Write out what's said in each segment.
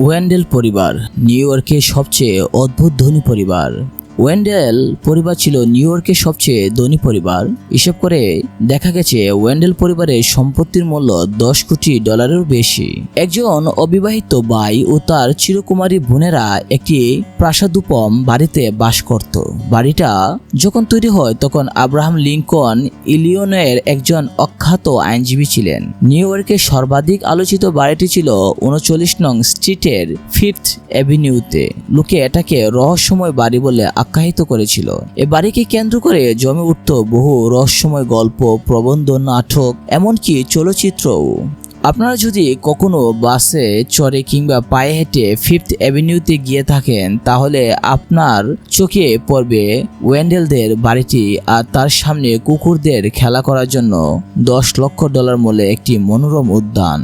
Wendell পরিবার new ইয়র্কের সবচেয়ে অদ্ভুত ধনী পরিবার। ওয়েন্ডেল পরিবার ছিল নিউ ইয়র্কের সবচেয়ে ধনী পরিবার। হিসেব করে দেখা গেছে ওয়েন্ডেল পরিবারের সম্পত্তির মূল্য দশ কোটি ডলারেরও বেশি। একজন অবিবাহিত ভাই ও তার চিরকুমারী বোনেরা একটি প্রাসাদুপম বাড়িতে বাস করত। বাড়িটা যখন তৈরি হয় তখন আব্রাহাম লিঙ্কন ইলিয়নের একজন অখ্যাত আইনজীবী ছিলেন। নিউ ইয়র্কের সর্বাধিক আলোচিত বাড়িটি ছিল উনচল্লিশ নং স্ট্রিটের ফিফথ অ্যাভিনিউতে লোকে এটাকে রহস্যময় বাড়ি বলে আখ্যায়িত করেছিল। এ বাড়িকে কেন্দ্র করে জমে উঠত বহু রহস্যময় গল্প, প্রবন্ধ, নাটক, এমনকি চলচ্চিত্রও। আপনারা যদি কখনো বাসে চড়ে কিংবা পায়ে হেঁটে ফিফথ অ্যাভিনিউতে গিয়ে থাকেন, তাহলে আপনার চোখে পড়বে ওয়েন্ডেলদের বাড়িটি আর তার সামনে কুকুরদের খেলা করার জন্য দশ লক্ষ ডলার মূল্যে একটি মনোরম উদ্যান।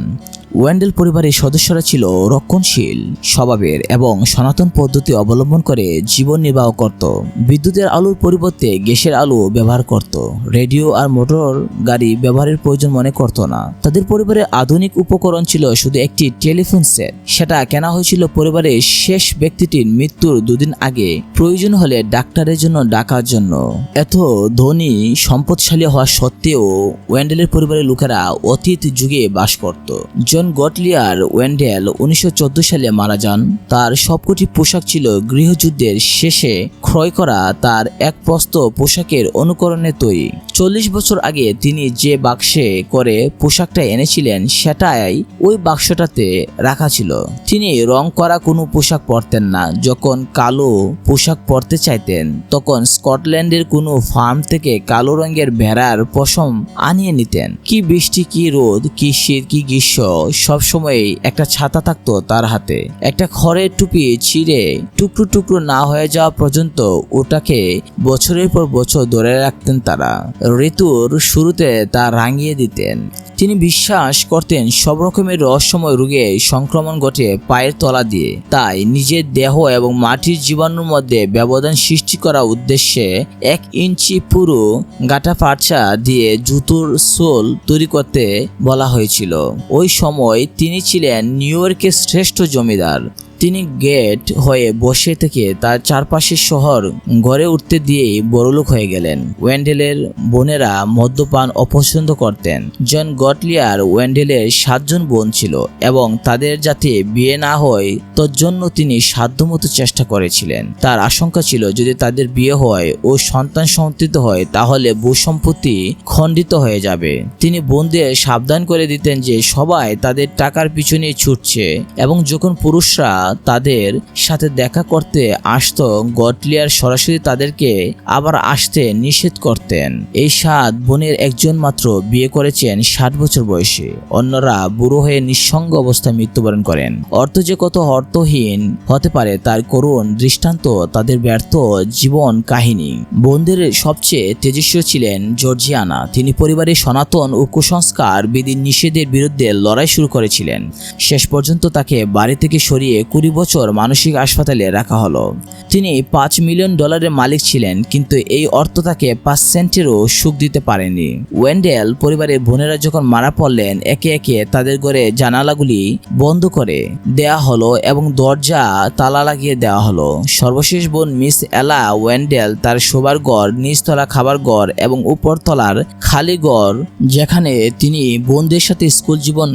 ওয়েন্ডেল পরিবারের সদস্যরা ছিল রক্ষণশীল, স্বভাবের এবং সনাতন পদ্ধতি অবলম্বন করে জীবন নির্বাহ করত। বিদ্যুতের আলোর পরিবর্তে গ্যাসের আলো ব্যবহার করত। রেডিও আর মোটর গাড়ি ব্যবহারের প্রয়োজন মনে করত না। তাদের পরিবারের আধুনিক উপকরণ ছিল শুধু একটি টেলিফোন সেট। সেটা কেনা হয়েছিল পরিবারের শেষ ব্যক্তিটির মৃত্যুর দুদিন আগে। প্রয়োজন হলে ডাক্তারের জন্য ডাকার জন্য। এত ধনী, সম্পদশালী হওয়া সত্ত্বেও ওয়েন্ডেলের পরিবারের লোকেরা অতীত যুগে বাস করত। জন গটলিয়ার ওয়েন্ডেল উনিশশো চোদ্দ সালে মারা যান। তার সবকটি পোশাক ছিল গৃহযুদ্ধের শেষে ক্রয় করা তার এক প্রস্ত পোশাকের অনুকরণে তৈরি। চল্লিশ বছর আগে তিনি যে বাক্সে করে পোশাকটা এনেছিলেন, সেটাই ওই বাক্সটাতে রাখা ছিল। তিনি রং করা কোনো পোশাক পরতেন না। যখন কালো পোশাক পরতে চাইতেন, তখন স্কটল্যান্ডের কোনো ফার্ম থেকে কালো রঙের ভেড়ার পশম আনিয়ে নিতেন। কি বৃষ্টি, কি রোদ, কি শীত, কি গ্রীষ্ম সবসময় একটা ছাতা থাকতো তার হাতে। একটা খড়ের টুপি ছিঁড়ে টুকরো টুকরো না হয়ে যাওয়া পর্যন্ত ওটাকে বছরের পর বছর ধরে রাখতেন তারা। ঋতুর শুরুতে তা রাঙিয়ে দিতেন। তিনি বিশ্বাস করতেন সব রকমের রহস্যময় রোগে সংক্রমণ ঘটে পায়ের তলা দিয়ে। তাই নিজের দেহ এবং মাটির জীবাণুর মধ্যে ব্যবধান সৃষ্টি করার উদ্দেশ্যে এক ইঞ্চি পুরো গাটা পার্চা দিয়ে জুতোর সোল তৈরি করতে বলা হয়েছিল। ওই সময় তিনি ছিলেন নিউ ইয়র্কের শ্রেষ্ঠ জমিদার। তিনি গেট হয়ে বসে থেকে তার চারপাশের শহর গড়ে উঠতে দিয়েই বড়লোক হয়ে গেলেন। ওয়েন্ডেলের বোনেরা মদ্যপান অপছন্দ করতেন। জন গটলিয়ার ওয়েন্ডেলের সাতজন বোন ছিল এবং তাদের যাতে বিয়ে না হয়, তোর জন্য তিনি সাধ্যমতো চেষ্টা করেছিলেন। তার আশঙ্কা ছিল যদি তাদের বিয়ে হয় ও সন্তান সন্তিত হয়, তাহলে ভূসম্পত্তি খণ্ডিত হয়ে যাবে। তিনি বোনদের সাবধান করে দিতেন যে সবাই তাদের টাকার পিছনে ছুটছে এবং যখন পুরুষরা তাদের সাথে দেখা করতে আসতো গটলিয়ার সরাসরি তাদেরকে আবার আসতে নিষেধ করতেন। এই সাত বোনের একজন মাত্র বিয়ে করেছেন ষাট বছর বয়সে। অন্যরা বুড়ো হয়ে নিঃসঙ্গ অবস্থায় মৃত্যুবরণ করেন। অর্থ যে কত অর্থহীন হতে পারে তার করুণ দৃষ্টান্ত, তাদের ব্যর্থ জীবন কাহিনী। বোনদের সবচেয়ে তেজস্বী ছিলেন জর্জিয়ানা। তিনি পরিবারের সনাতন ও কুসংস্কার বিধি নিষেধের বিরুদ্ধে লড়াই শুরু করেছিলেন। শেষ পর্যন্ত তাকে বাড়ি থেকে সরিয়ে কুড়ি বছর মানসিক হাসপাতালে রাখা হলো। তিনি পাঁচ মিলিয়ন ডলারের মালিক ছিলেন, কিন্তু এই অর্থ তাকে পাঁচ সেন্টেরও সুখ দিতে পারেনি। ওয়েন্ডেল পরিবারের বোনেরা যখন মারা পড়লেন, একে একে তাদের ঘরে জানালাগুলি বন্ধ করে দেয়া হলো এবং দরজা, তালা লাগিয়ে দেওয়া হলো। সর্বশেষ বোন মিস এলা ওয়েন্ডেল তার শোবার ঘর, নিচতলা খাবার ঘর এবং উপরতলার খালি ঘর, যেখানে তিনি বোনদের সাথে স্কুল জীবন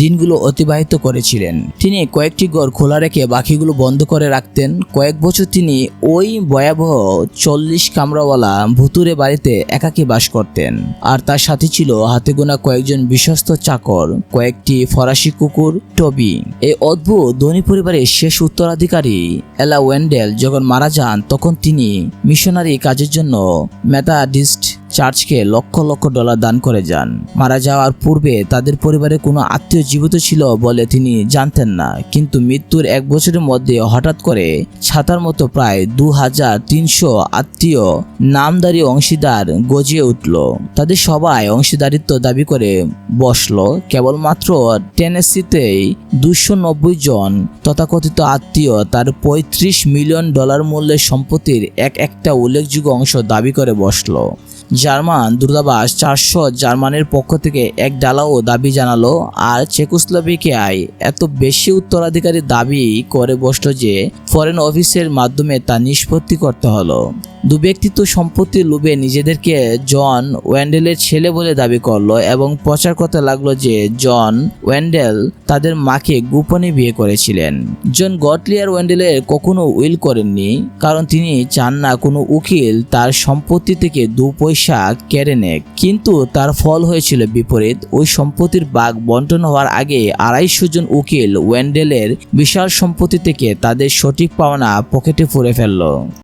দিনগুলো অতিবাহিত করেছিলেন। তিনি কয়েকটি ঘর খোলা রেখে বাকিগুলো বন্ধ করে রাখতেন। কয়েক বছর তিনি ওই ভয়াবহ চল্লিশ কামরাওয়ালা ভুতুরে বাড়িতে একাকী বাস করতেন। আর তার সাথে ছিল হাতে গোনা কয়েকজন বিশ্বস্ত চাকর, কয়েকটি ফরাসি কুকুর, টবি। এই অদ্ভুত ধনী পরিবারের শেষ উত্তরাধিকারী এলা ওয়েন্ডেল যখন মারা যান, তখন তিনি মিশনারি কাজের জন্য মেথাডিস্ট চার্চকে লক্ষ লক্ষ ডলার দান করে যান। মারা যাওয়ার পূর্বে তাদের পরিবারে কোনো আত্মীয় জীবিত ছিল বলে তিনি জানতেন না। কিন্তু মৃত্যুর এক বছরের মধ্যে হঠাৎ করে ছাতার মতো প্রায় দু হাজার তিনশো আত্মীয় নামদারি অংশীদার গজিয়ে উঠল। তাদের সবাই অংশীদারিত্ব দাবি করে বসল। কেবলমাত্র টেনেসিতেই দুশো নব্বই জন তথাকথিত আত্মীয় তার পঁয়ত্রিশ মিলিয়ন ডলার মূল্যের সম্পত্তির এক একটা উল্লেখযোগ্য অংশ দাবি করে বসল। জার্মান দূতাবাস চারশো জার্মানের পক্ষ থেকে এক ডালাও দাবি জানালো, আর চেকোস্লোভাকিয়ায় এত বেশি উত্তরাধিকারী দাবি করে বসল যে ফরেন অফিসের মাধ্যমে তা নিষ্পত্তি করতে হলো। দু ব্যক্তিত্ব সম্পত্তির লোভে নিজেদেরকে জন ওয়েন্ডেলের ছেলে বলে দাবি করল এবং প্রচার করতে লাগল যে জন ওয়েন্ডেল তাদের মাকে গোপনে বিয়ে করেছিলেন। জন গটলিয়ার ওয়েন্ডেলের কখনো উইল করেননি, কারণ তিনি চান না কোনো উকিল তার সম্পত্তি থেকে দু পয়সা কেড়ে নেক। কিন্তু তার ফল হয়েছিল বিপরীত, ওই সম্পত্তির বাঘ বন্টন হওয়ার আগে আড়াইশো জন উকিল ওয়েন্ডেলের বিশাল সম্পত্তি থেকে তাদের সঠিক পাওনা পকেটে পুরে ফেলল।